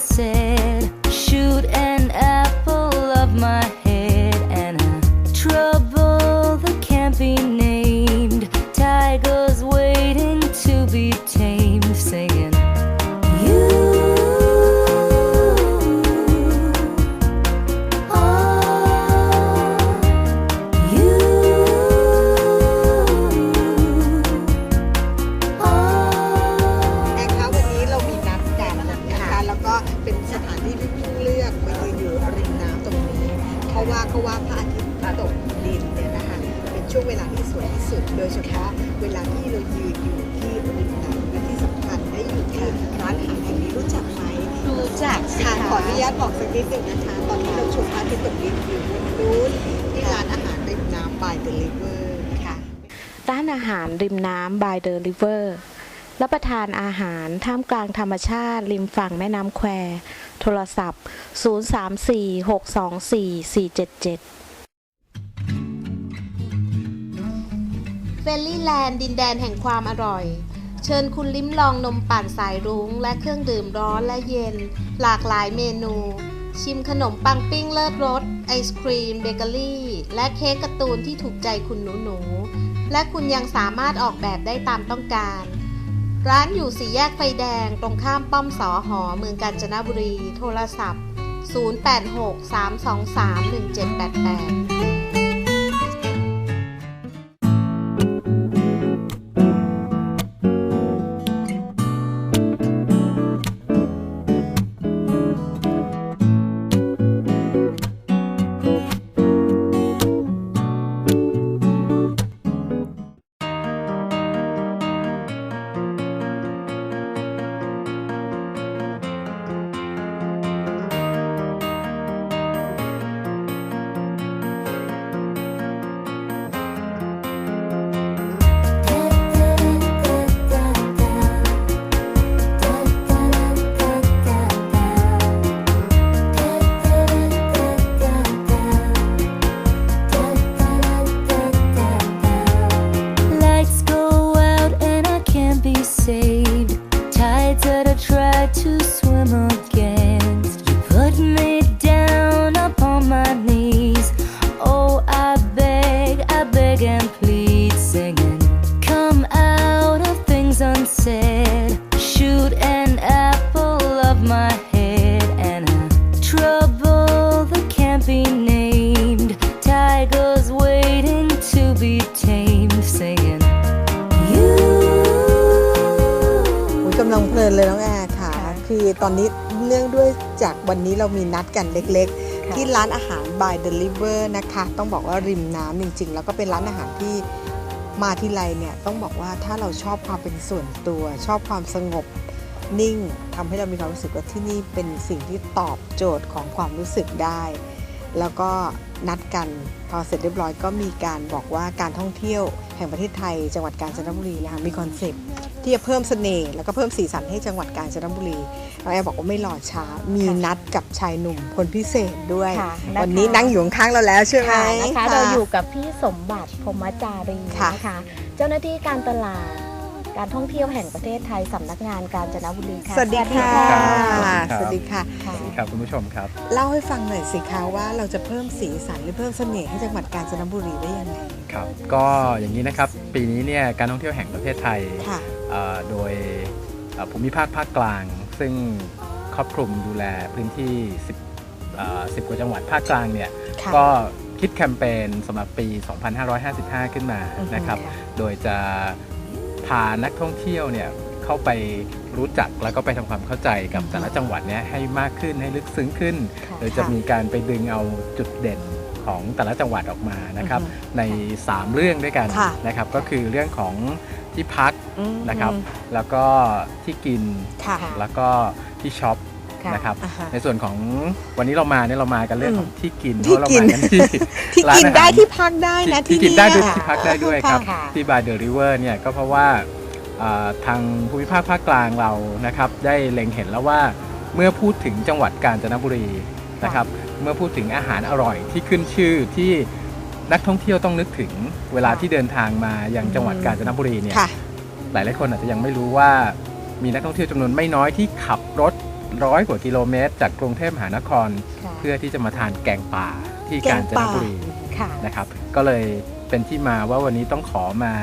say. ากมายืนอยู่ริมน้ำตรงนี้ เพราะว่าเขาว่าพระอาทิตย์ตกดินเนี่ยนะคะเป็นช่วงเวลาที่สวยที่สุด โดยเฉพาะเวลาที่เรายืนอยู่ที่ริมน้ำและที่สำคัญได้อยู่ที่ร้านอาหารแห่งนี้รู้จักไหมรู้จักค่ะขออนุญาตบอกสักนิดหนึ่งนะคะ ตอนที่เราชมพระอาทิตย์ตกดินอยู่บนนู้นที่ร้านอาหารริมน้ำบายเดลิเวอร์ค่ะร้านอาหารริมน้ำบายเดลิเวอร์รับประทานอาหารท่ามกลางธรรมชาติ ริมฝั่งแม่น้ำแคว โทรศัพท์ 034-624-477เฟลลี่แลนด์ดินแดนแห่งความอร่อย เชิญคุณลิ้มลองนมปั่นสายรุ้ง และเครื่องดื่มร้อนและเย็น หลากหลายเมนู ชิมขนมปังปิ้งเลิศรส ไอศครีม เบเกอรี่ และเค้กการ์ตูนที่ถูกใจคุณหนูหนูๆและคุณยังสามารถออกแบบได้ตามต้องการ ร้านอยู่สี่แยกไฟแดง ตรงข้ามป้อมสอหอ เมืองกาญจนบุรี โทรศัพท์ 086 323 1788 วันนี้เรามีนัดกันเล็กๆ ที่ร้านอาหาร by the river นะคะ ต้องบอกว่าริมน้ำจริงๆ แล้วก็เป็นร้านอาหารที่มาที่ไรเนี่ยต้องบอกว่าถ้าเราชอบความเป็นส่วนตัว ชอบความสงบนิ่งทำให้เรามีความรู้สึกว่าที่นี่เป็นสิ่งที่ตอบโจทย์ของความรู้สึกได้ แล้วก็นัดกันพอเสร็จเรียบร้อยก็มีการบอกว่าการท่องเที่ยวแห่งประเทศไทย จังหวัดกาญจนบุรีนะคะมีคอนเซปต์ ที่จะเพิ่มเสน่ห์แล้วก็เพิ่มสีสันให้จังหวัดกาญจนบุรีน้องแอร์บอกว่าไม่รอช้า มีนัดกับชายหนุ่มคนพิเศษด้วย ค่ะนะคะ วันนี้นั่งอยู่ข้างๆเราแล้วใช่ไหม ค่ะนะคะเราอยู่กับพี่สมบัติพรหมจารีค่ะ นะคะเจ้าหน้าที่การตลาดการท่องเที่ยวแห่งประเทศไทยสำนักงานกาญจนบุรีค่ะสวัสดีค่ะครับสวัสดีค่ะ ค่ะ ครับคุณผู้ชมครับ เล่าให้ฟังหน่อยสิคะว่าเราจะเพิ่มสีสันหรือเพิ่มเสน่ห์ให้จังหวัดกาญจนบุรีได้ยังไง ครับ ก็อย่างนี้นะครับ ปีนี้เนี่ยการท่องเที่ยวแห่งประเทศไทย ค่ะเอ่อ โดยเอ่อภูมิภาคภาคกลาง ซึ่งครอบคลุมดูแลพื้นที่ 10เอ่อ10 กว่าจังหวัดภาคกลางเนี่ยค่ะก็คิดแคมเปญสำหรับปี 2555 ขึ้นมาอือฮึนะครับค่ะโดยจะพานักท่องเที่ยวเนี่ยเข้าไปรู้จักแล้วก็ไปทำความเข้าใจกับแต่ละจังหวัดเนี่ยให้มากขึ้นให้ลึกซึ้งขึ้นค่ะโดยจะมีการไปดึงเอาจุดเด่นของแต่ละจังหวัดออกมานะครับอือฮึใน 3 เรื่องด้วยกันค่ะนะครับ ก็คือเรื่องของ ที่พักอืมนะครับ แล้วก็ที่กินค่ะแล้วก็ที่ช็อป ค่ะนะครับ อ่าฮะ ในส่วนของวันนี้เรามาเนี่ยเรามากันเรื่องของที่กินที่เพราะเรากิน มากันที่ ที่ร้ากินอาหาร ได้ที่พักได้นะที่ที่กินได้ด้วยเยที่พักได้ด้วยครับ ค่ะ ที่บาร์เดอริเวอร์เนี่ยก็เพราะว่าอ่าทางภูมิภาคภาคกลางเรานะครับ ได้เล็งเห็นแล้วว่าเมื่อพูดถึงจังหวัดกาญจนบุรีนะครับ เมื่อพูดถึงอาหารอร่อยที่ขึ้นชื่อที่ นักท่องเที่ยวต้องนึกถึงเวลาที่เดินทางมายังจังหวัดกาญจนบุรีเนี่ย ค่ะ หลายหลายๆคนอาจจะยังไม่รู้ว่ามีนักท่องเที่ยวจำนวนไม่น้อยที่ขับรถร้อยกว่ากิโลเมตร จากกรุงเทพมหานคร ค่ะเพื่อที่จะมาทานแกงป่าที่แกกางญจนป่าบุรีค่ะ นะครับ ก็เลยเป็นที่มาว่าวันนี้ต้องขอมา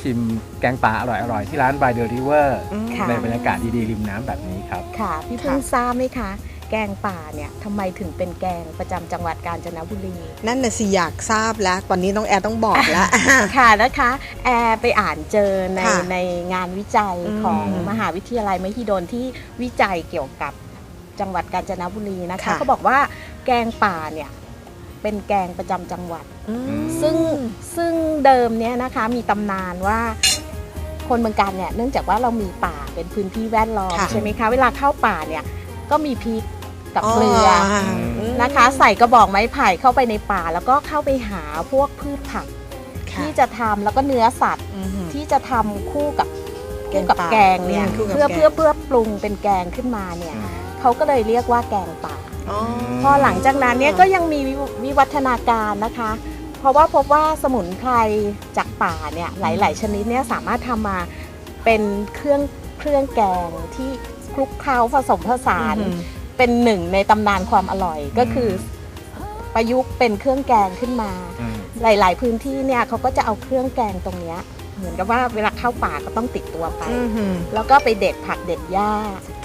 ชิมแกงป่าอร่อยๆ ที่ร้าน By the River อืมค่ะ ในบรรยากาศดีๆริมน้ำแบบนี้ครับ ค่ะ พี่เพิ่งทราบไหมคะ แกงป่าเนี่ยทำไมถึงเป็นแกงประจำจังหวัดกาญจนบุรี นั่นน่ะสิอยากทราบแล้ว ตอนนี้น้องแอร์ต้องบอกแล้ว ค่ะนะคะแอร์ไปอ่านเจอในค่ะในงานวิจัยอืมของมหาวิทยาลัยมหิดลที่วิจัยเกี่ยวกับจังหวัดกาญจนบุรีนะคะค่ะ เขาบอกว่าแกงป่าเนี่ยเป็นแกงประจำจังหวัด อืม ซึ่งซึ่งเดิมเนี่ยนะคะมีตำนานว่าคนเมืองการเนี่ยเนื่องจากว่าเรามีป่าเป็นพื้นที่แวดล้อมค่ะ ใช่ไหมคะ เวลาเข้าป่าเนี่ยก็มีพริก กับเกลือออนะคะ ใส่กระบอกไม้ไผ่เข้าไปในป่า แล้วก็เข้าไปหาพวกพืชผัก ค่ะที่จะทำแล้วก็เนื้อสัตว์อือหือ ที่จะทำคู่กับแกคู่งกับป่าแกงเนี่ยอืมคู่กับเพื่อแกง เพื่อเพื่อปรุงเป็นแกงขึ้นมาเนี่ยเขาก็เลยเรียกว่าแกงป่า อ๋อ พอหลังจากนั้นเนี่ยก็ยังมีวิวิวัฒนาการนะคะ เพราะว่าพบว่าสมุนไพรจากป่าเนี่ยหลาย ๆ ชนิดเนี่ยสามารถทำมาเป็นเครื่องเครื่องแกงที่คลุกเคล้าผสมผสาน อือหือ เป็นหนึ่งในตำนานความอร่อยก็คือประยุกต์เป็นเครื่องแกงขึ้นมา อืมหลาย ๆ พื้นที่เนี่ยเขาก็จะเอาเครื่องแกงตรงเนี้ยเหมือนกับว่าเวลาเข้าป่าก็ต้องติดตัวไป อือหือ แล้วก็ไปเด็ดผักเด็ดหญ้า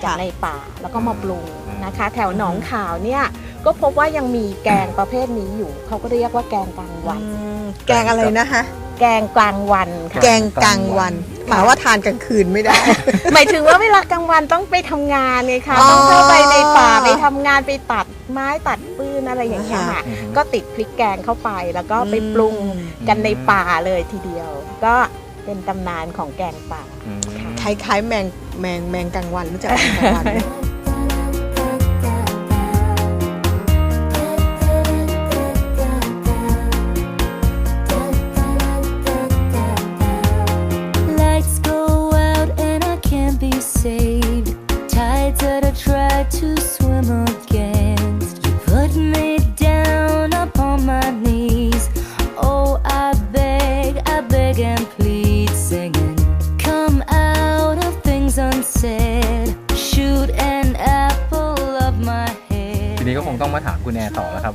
จากค่ะ ในป่าแล้วก็มาปรุงอืมนะคะ แถวหนองขาวเนี่ยก็พบว่ายังมีแกงประเภทนี้อยู่ เขาก็เรียกว่าแกงกลางวัน อืมแกงอะไรนะคะ แกงกลางวันค่ะแกงกลางวัน หมายว่าทานกลางคืนไม่ได้ หมายถึงว่าเวลากลางวันต้องไปทำงานไงคะ อ๋อต้องเข้าไปในป่าไปทำงานไปตัดไม้ตัดปืนอะไรอย่างเงี้ยค่ะ อืม ก็ติดพริกแกงเข้าไปแล้วก็ไปปรุงกันในป่าเลยทีเดียว ก็เป็นตำนานของแกงป่า อืม คล้ายๆแมงแมงแมงกลางวันรู้จักแมงกลางวันไหม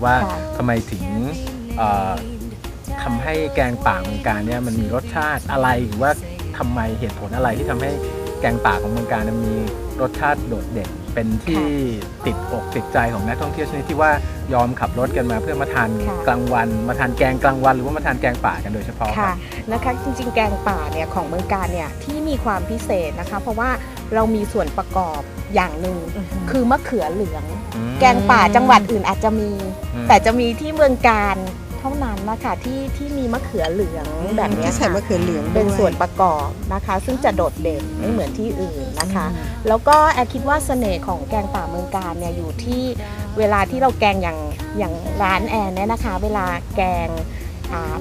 วครับว่าค่ะทำไมถึงเอ่อทำให้แกงป่าเมืองการเนี่ยมันมีรสชาติอะไรหรือว่าทำไมเหตุผลอะไรที่ทำให้แกงป่าของเมืองการมันมีรสชาติโดดเด่นเป็นที่ติดอกติดใจของนักท่องเที่ยวชนิดที่ว่ายอมขับรถกันมาเพื่อมาทานค่ะกลางวัน มาทานแกงกลางวัน หรือว่ามาทานแกงป่ากันโดยเฉพาะค่ะนะคะจริง ๆ แกงป่าเนี่ยของเมืองการเนี่ยที่มีความพิเศษนะคะ เพราะว่าเรามีส่วนประกอบอย่างหนึ่งคือมะเขือเหลืองอืมแกงป่าจังหวัดอื่นอาจจะมีอืม แต่จะมีที่เมืองการเท่านั้นนะคะที่ที่มีมะเขือเหลืองแบบเนี้ยที่ใส่ค่ะมะเขือเหลืองเป็นด้วยส่วนประกอบนะคะ ซึ่งจะโดดเด่นไม่เหมือนที่อื่นนะคะ แล้วก็แอร์คิดว่าเสน่ห์ของแกงป่าเมืองการเนี่ยอยู่ที่เวลาที่เราแกงอย่างอย่างร้านแอนเนี่ยนะคะ เวลาแกงอ่า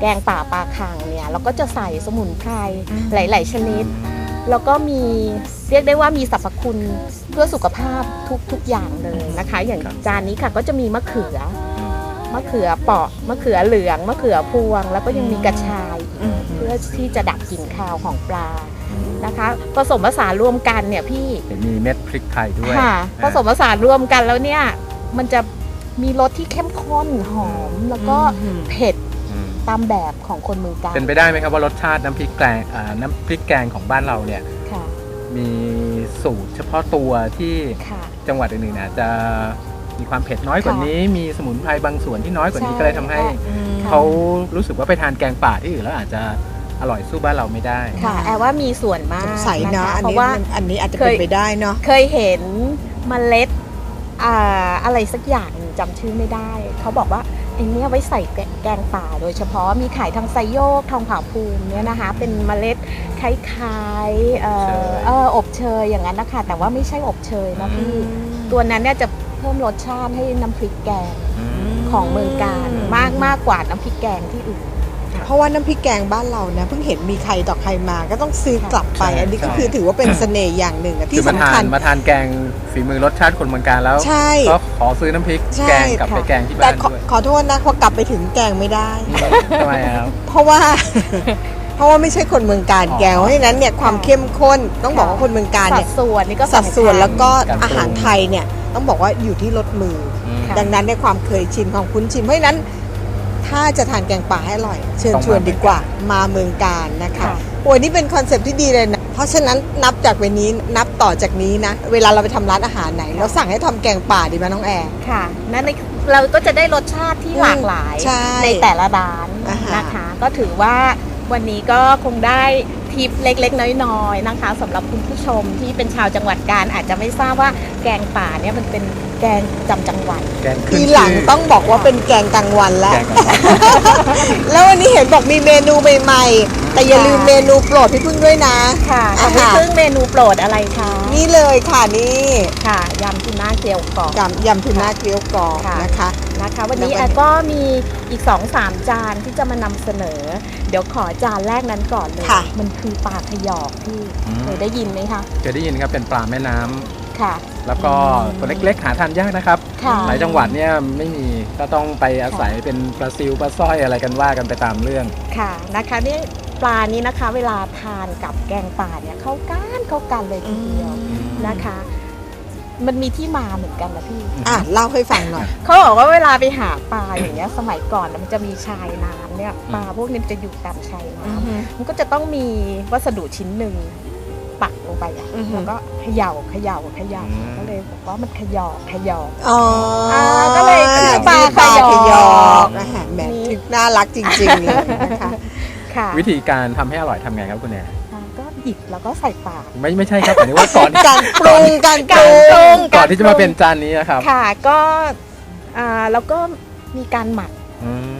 แกงป่าปลาคังเนี่ยเราก็จะใส่สมุนไพรหลาย ๆ ชนิด แล้วก็มีเรียกได้ว่ามีสรรพคุณ เพื่อสุขภาพทุกทุกอย่างเลยนะคะ อย่างจานนี้ค่ะก็จะมีมะเขือมะเขือเปราะมะเขือเหลืองมะเขือพวง แล้วก็ยังมีกระชายอืมเพื่อที่จะดับกลิ่นคาวของปลานะคะผสมผสานรวมกันเนี่ยพี่เห็นมีเม็ดพริกไทยด้วยค่ะอ่าผสมผสานรวมกันแล้วเนี่ยมันจะมีรสที่เข้มข้นหอมแล้วก็อืมเผ็ดอืมตามแบบของคนเมืองกาญเป็นไปได้ไหมครับว่ารสชาติน้ำพริกแกงอ่าน้ำพริกแกงของบ้านเราเนี่ยค่ะมี สูตรเฉพาะตัวที่ค่ะ จังหวัดอื่นๆอาจจะมีความเผ็ดน้อยกว่านี้ มีสมุนไพรบางส่วนที่น้อยกว่านี้ใช่ ก็เลยทำให้อืม เขารู้สึกว่าไปทานแกงป่าที่อื่นแล้วอาจจะอร่อยสู้บ้านเราไม่ได้ ค่ะแอร์ว่ามีส่วนมากสงสัยนะเนาะคะอันเพนี้ราะว่า มันอันนี้อาจจะเคเป็นยไปได้เนาะ เคยเห็นเมล็ดอ่าอะไรสักอย่างหนึ่งจำชื่อไม่ได้ เขาบอกว่าไอ้เนี้ยไว้ใส่แกงป่าโดยเฉพาะมีขายทางไซโยกทองผาภูมิเนี่ยนะคะ เป็นเมล็ดคล้ายๆเอ่อเชยเอออบเชยอย่างนั้นนะคะแต่ว่าไม่ใช่อบเชยนะพี่ตัวนั้นเนี่ยจะเพิ่มรสชาติให้น้ำพริกแกงอืมของเมืองการมากมากกว่าน้ำพริกแกงที่อื่นเพ ราะว่าน้ำพริกแกงบ้านเรานะเพิ่งเห็นมีใครต่อใครมาก็ต้องซื้อกลับไปใช่อันนี้ก็ใช่คือถือว่าเป็นเสน่ห์อย่างหนึ่งอะคืที่อมาสำทาคันญมาทานแกงฝีมือรสชาติคนเมืองการแล้วใช่ก็ขอซื้อน้ำพริกใช่แกงกลับไปค่ะแกงที่แต่บ้านขอด้วยขอโทษนะพอกลับไปถึงแกงไม่ได้ทำไมอะครับเพราะว่าเพราะว่าไม่ใช่คนเมืองการอ๋อแกงเพราะฉะนั้นเนี่ยความเข้มข้นต้องบอกว่าคนเมืองการสัเนี่ดยส่วนนี่ก็สัดส่วนสำคัญแล้วก็การปรุงอาหารไทยเนี่ยต้องบอกว่าอยู่ที่รสมืออืมค่ะดังนั้นในยความเคยชินความคุ้นชินเพราะฉะนั้น ถ้าจะทานแกงป่าให้อร่อย เชิญต้องมาชวนดีกว่ามาเมืองการนะคะค่ะโอ้ยนี่เป็นคอนเซปต์ที่ดีเลยนะ เพราะฉะนั้นนับจากวันนี้นับต่อจากนี้นะ เวลาเราไปทำร้านอาหารไหน เราสั่งให้ทำแกงป่าดีไหมน้องแอร์ค่ะนั่นในเราก็จะได้รสชาติที่หลากหลายใช่แต่ละร้านอ่าฮะนะคะ ก็ถือว่าวันนี้ก็คงได้ทิปเล็กๆ น้อยๆนะคะสำหรับคุณผู้ชมที่เป็นชาวจังหวัดกาญอาจจะไม่ทราบว่าแกงป่าเนี่ยมันเป็น แกงจำจังหวัดแกงขึ้นทีหลังชื่ต้องบอกว่าเป็นแกงกลางวันแล้ว แกงกลางวัน แล้ววันนี้เห็นบอกมีเมนูใหม่ๆ แต่อย่าลืมเมนูโปรดพี่พึ่งด้วยนะ ค่ะขอ่าองพี่ค่ะพึ่งเมนูโปรดอะไรคะนี่เลยค่ะนี่ค่ะยำทูน่าเกลียวกรอบ ยำยำทูน่าเกลียวกรอบค่ะ นะคะ นะคะ วันนี้แล้ววันแอร์ก็มีอีก 2-3 จานที่จะมานำเสนอ เดี๋ยวขอจานแรกนั้นก่อนเลย ค่ะ มันคือปลาขยอกพี่อืม เคยได้ยินไหมคะ เคยได้ยินครับเป็นปลาแม่น้ำ ค่ะ แล้วก็ตัวเล็กๆหาทานยากนะครับ ค่ะหลายจังหวัดเนี่ยไม่มีก็ต้องไปอาศัยเป็นปลาซิวปลาสร้อยอะไรกันว่ากันไปตามเรื่อง ค่ะนะคะนี่ปลานี้นะคะ เวลาทานกับแกงป่าเนี่ยเข้ากันเข้ากันเลยทีเดียวนะคะ มันมีที่มาเหมือนกันนะพี่อะเล่าให้ฟังหน่อย เขาบอกว่าเวลาไปหาปลาอย่างเงี้ยสมัยก่อนน่ะมันจะมีชายน้ำเนี่ยปลาพวกนี้มันจะอยู่ตามชายน้ำมันก็จะต้องมีวัสดุชิ้นหนึ่ง ปักลงไปอะอือฮึแล้วก็เขย่าเขย่าเขย่าอืม ก็เลยบอกว่ามันเขยอกเขยอก อ๋ออาก็เลยคือปลาปลาขขยยออกกอาหารแหมนี่ถึงน่ารักจริงๆเลยนะคะ ค่ะวิธีการทำให้อร่อยทำไงครับคุณแอนอ่าก็หยิบแล้วก็ใส่ปาก ไม่ไม่ใช่ครับแต่นี่ว่าก่อน การปรุงการปการรุปรุง ง ก่อนที่จะมาเป็นจานนี้นะครับค่ะก็อ่าแล้วก็มีการหมักอืมกับ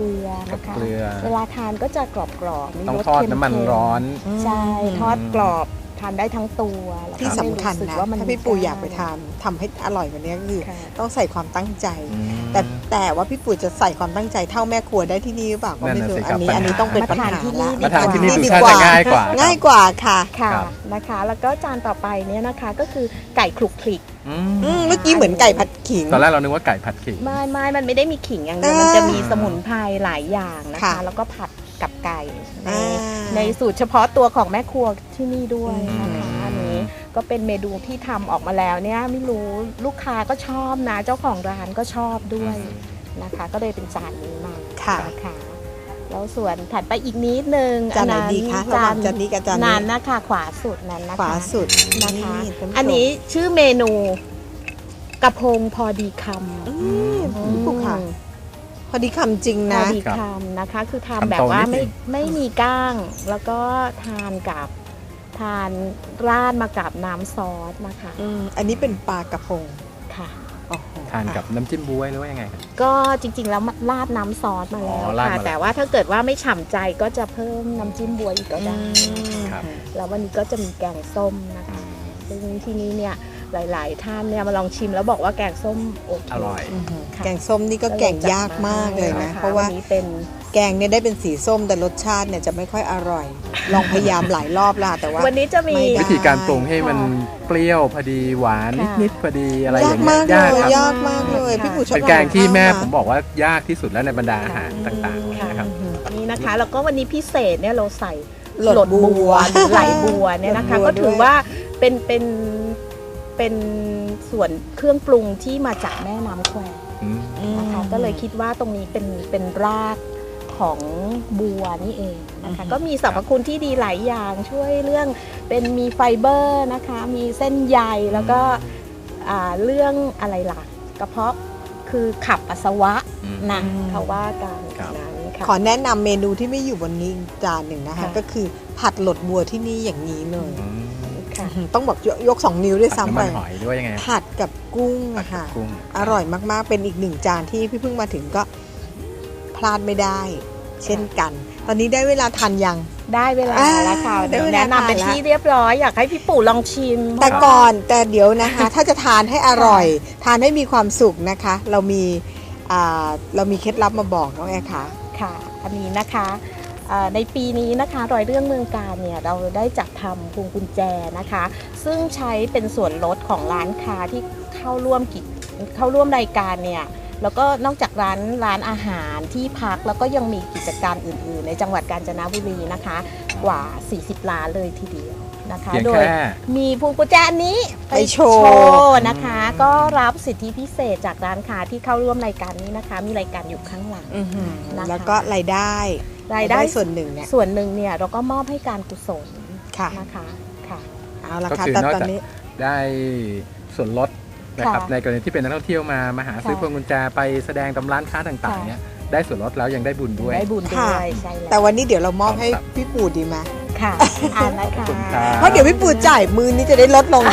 เกลือกับนะคะเกลือ เวลาทานก็จะกรอบๆมีต้องรสทอดเค็มๆน้ำมันร้อน ใช่อืมทอดกรอบ ทานได้ทั้งตัวแล้วก็ที่สำคัญไม่รู้สึกนะว่ามันถ้าพี่ปู่อยากไปทานทำให้อร่อยกว่านี้ก็คือ ค่ะ ต้องใส่ความตั้งใจ อืม แต่แต่ว่าพี่ปู่จะใส่ความตั้งใจเท่าแม่ครัวได้ที่นี่หรือเปล่าก็นั่นไม่น่ะรู้สิครัอับนนี้ปัญหา อันนี้ต้องเป็นปัญหามาทานที่นี่ละมาทานที่นี่ดีดูกว่าท่าจะง่ายกว่าง่ายกว่าค่ะค่ะครับ นะคะ แล้วก็จานต่อไปเนี่ยนะคะก็คือไก่คลุกคลิกอือืมมเมื่อกี้เหมือนไก่ผัดขิง ตอนแรกเรานึกว่าไก่ผัดขิง ไม่ไม่มันไม่ได้มีขิงอย่างเดียวอ่ามัมันจะมีสมุนไพรหลายอย่างนะคะค่ะแล้วก็ผัดกับไก่ในอ่า ในสูตรเฉพาะตัวของแม่ครัวที่นี่ด้วยนะคะอืมอันนี้ก็เป็นเมนูที่ทำออกมาแล้วเนี่ยไม่รู้ลูกค้าก็ชอบนะ เจ้าของร้านก็ชอบด้วยนะคะ ก็เลยเป็นจานนี้มาค่ะ นะคะแล้วส่วนถัดไปอีกนิดนึงจานไหนดีคะระหจาว่านงจานนี้กับจานนี้นั้นนะคะขวาสุดนั้นนะคะ ขวาสุดนะคะท่าผู้ชมอันนี้ชื่อเมนูกระพงพอดีคำอืมพี่ปู่ค่ะ พอดีคำจริงพอนะ ดีคำนะคะ คือคำทำแบบโตว่านิดไม่นึงไม่มีก้าง แล้วก็ทานกับทานราดมากับน้ำซอสนะคะอืมอันนี้เป็นปลากระพงค่ะ โอ้โหทานกับน้ำจิ้มบ๊วยหรือว่ายังไงครับ ก็จริง ๆ แล้วราดน้ำซอสมาแล้วอ๋อราดค่ะ มาแล้ว แต่ว่าถ้าเกิดว่าไม่ฉ่ำใจก็จะเพิ่มน้ำจิ้มบวยอีกก็ได้ครับ แล้ววันนี้ก็จะมีแกงส้มนะคะ ซึ่งที่นี้เนี่ย หลาย ๆ ท่านเนี่ยมาลองชิมแล้วบอกว่าแกงส้มโอเคอร่อยอืมค่ะ แกงส้มนี่ก็แกงยากมากเลยนะคเพราะว่านนี้เป็น แกงเนี่ยได้เป็นสีส้มแต่รสชาติเนี่ยจะไม่ค่อยอร่อย ลองพยายามหลายรอบและแต่ว่า วันนี้จะมี ไม่ได้ วิธีการปรุงให้มันเปรี้ยวพอดีหวานค่ะ นิดๆพอดีอะไรอยาย่ากงเงี้มายกเลยยากครับยากมากเลยค่ะพี่ปู่ชอบเป็นแกงที่แม่ทานผมข้าวบอกว่ายากที่สุดแล้วในบรรดาอาหารต่างๆค่ะนะครับ นี่นะคะแล้วก็วันนี้พิเศษเนี่ยเราใส่หลดบัวหรือไหลบัวเนี่ยนะคะหลดบัวก็ถือด้วยว่าเป็นเป็น เป็นส่วนเครื่องปรุงที่มาจากแม่น้ำแควอืมนะคะก็เลยคิดว่าตรงนี้เป็นเป็นรากของบัวนี่เองนะคะก็มีสรรพคุณที่ดีหลายอย่างช่วยเรื่องเป็นมีไฟเบอร์นะคะ มีเส้นใยแล้วก็อ่าเรื่องอะไรล่ะกระเพาะคือขับปัสสาวะอืม นะอืมเขาว่ากันครับ นั้นค่ะ ขอแนะนำเมนูที่ไม่อยู่บนนี้จานหนึ่งนะคะค่ะก็คือผัดหลดบัวที่นี่อย่างนี้เลย อืมค่ะอื้อหือ ต้องบอกยกยกสองนิ้วด้วยผัดซ้ำน้ำไปมันหอยด้วยยังไงครับผัดกับกุ้งผัดอะกับค่ะกุ้งอร่อยมากๆ เป็นอีกหนึ่งจานที่พี่เพิ่งมาถึงก็พลาดไม่ได้ เช่นกัน ตอนนี้ได้เวลาทานยังได้เวลาอ่าแล้วค่ะได้เดี๋ยวเวลาแนะนำเป็นทานละที่เรียบร้อยอยากให้พี่ปู่ลองชิม แต่ก่อนแต่เดี๋ยวนะคะ ถ้าจะทานให้อร่อย ทานให้มีความสุขนะคะ เรามีอ่าเรามีเคล็ดลับมาบอกน้องแอร์ค่ะค่ะ อันนี้นะคะเอ่อ ในปีนี้นะคะรอยเรื่องเมืองการเนี่ยเราได้จัดทำพวงกุญแจนะคะ ซึ่งใช้เป็นส่วนลดของร้านค้าที่เข้าร่วมกิจเข้าร่วมรายการเนี่ยแล้วก็นอกจากร้านร้านอาหารที่พักแล้วก็ยังมีกิจการอื่น ๆ ในจังหวัดกาญจนบุรีนะคะ กว่า 40 ล้านเลยทีเดียวนะคะเพียงโดยแค่มีพวงกุญแจอันนี้ไปโชว์นะคะ ก็รับสิทธิพิเศษจากร้านค้าที่เข้าร่วมรายการนี้นะคะ มีรายการอยู่ข้างหลังอื้อหือนะคะแล้วก็รายได้ รายได้ส่วนหนึ่งเนี่ยส่วนหนึ่งเนี่ยเราก็มอบให้การกุศลค่ะนะคะค่ะเอาละก็ค่ะคือแต่นอกตอนจากนี้ ได้ส่วนลดนะครับค่ะในกรณีที่เป็นนักท่องเที่ยวมามาหาซื้อค่ะพวงกุญแจไปแสดงตามร้านค้าต่างๆค่ะ เนี่ยได้ส่วนลดแล้วยังได้บุญด้วย ได้บุญด้วยใช่แล้วแต่วันนี้เดี๋ยวเรามอบให้ครับพี่ปู่ดีไหมค่ะอ่านนะขอบคะคุณครับเพราะเดี๋ยวพี่ปู่จ่ายมือนี้จะได้ลดลง